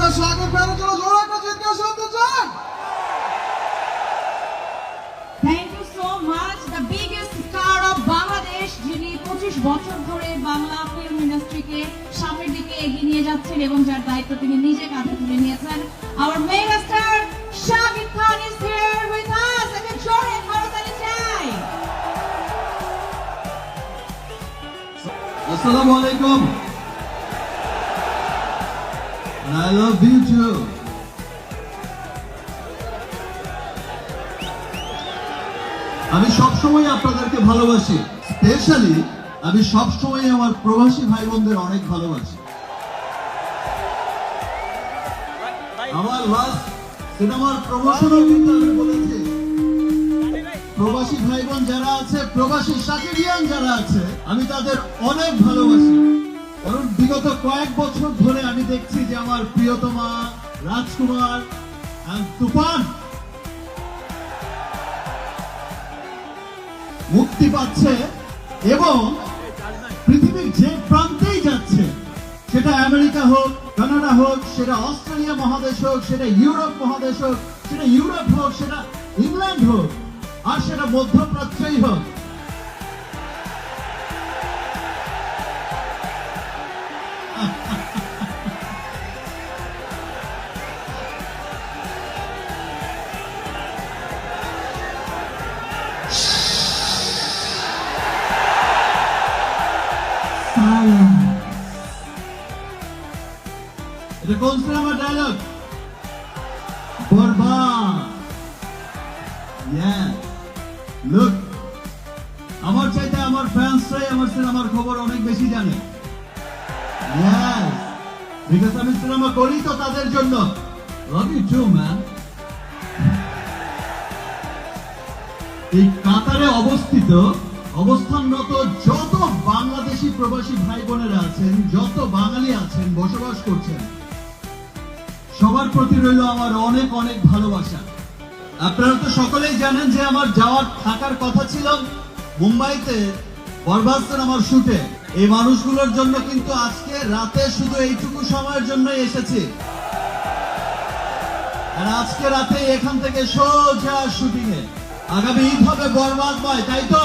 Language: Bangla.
আপনারা সাগর ফেরার জন্য জোর চিৎকার শুনতে চান। যিনি পঁচিশ বছর ধরে বাংলা এগিয়ে নিয়ে যাচ্ছেন এবং যার দায়িত্ব তিনি নিজে তুলে নিয়েছেন। Our mega star Shakib Khan is আসসালামু আলাইকুম। And I love you too. আমি সবসময় আপনাদেরকে ভালোবাসি। স্পেশালি আমি সবসময় আমার প্রবাসী ভাই বোনদের অনেক ভালোবাসি। আমার লাস্ট সিনেমার প্রমোশনও কিন্তু আমি বলেছি। প্রবাসী ভাই বোন যারা আছে, প্রবাসী সাকিরিয়ান যারা আছে, আমি তাদের অনেক ভালোবাসি। বিগত কয়েক বছর ধরে আমি দেখছি যে আমার প্রিয়তমা রাজকুমার তুফান মুক্তি পাচ্ছে এবং পৃথিবীর যে প্রান্তেই যাচ্ছে, সেটা আমেরিকা হোক, কানাডা হোক, সেটা অস্ট্রেলিয়া মহাদেশ হোক, সেটা ইউরোপ মহাদেশ হোক, সেটা ইউরোপ হোক, সেটা ইংল্যান্ড হোক, আর সেটা মধ্যপ্রাচ্যই হোক এটা কোন সিনেমার ডায়লগ বরবাদ. Look, আমার চাইতে আমার ফ্যান্সরাই আমার সিনেমার খবর অনেক বেশি জানে. Because সিনেমা করি তো তাদের জন্য। লাভ ইউ টু ম্যান এই কাতারে অবস্থিত, অবস্থানরত যত বাংলাদেশি প্রবাসী ভাই বোনেরা আছেন, যত বাঙালি আছেন, বসবাস করছেন, সবার প্রতি রইল আমার অনেক অনেক ভালোবাসা। আপনারা তো সকলেই জানেন যে আমার যাওয়ার থাকার কথা ছিল মুম্বাইতে বরবাদ আমার শুটে। এই মানুষগুলোর জন্য কিন্তু আজকে রাতে শুধু এইটুকু সময়ের জন্য এসেছে। আর আজকে রাতে এখান থেকে সোজা শুটিং এ আগামী ঈদ হবে বরবাদ নয় তাই তো?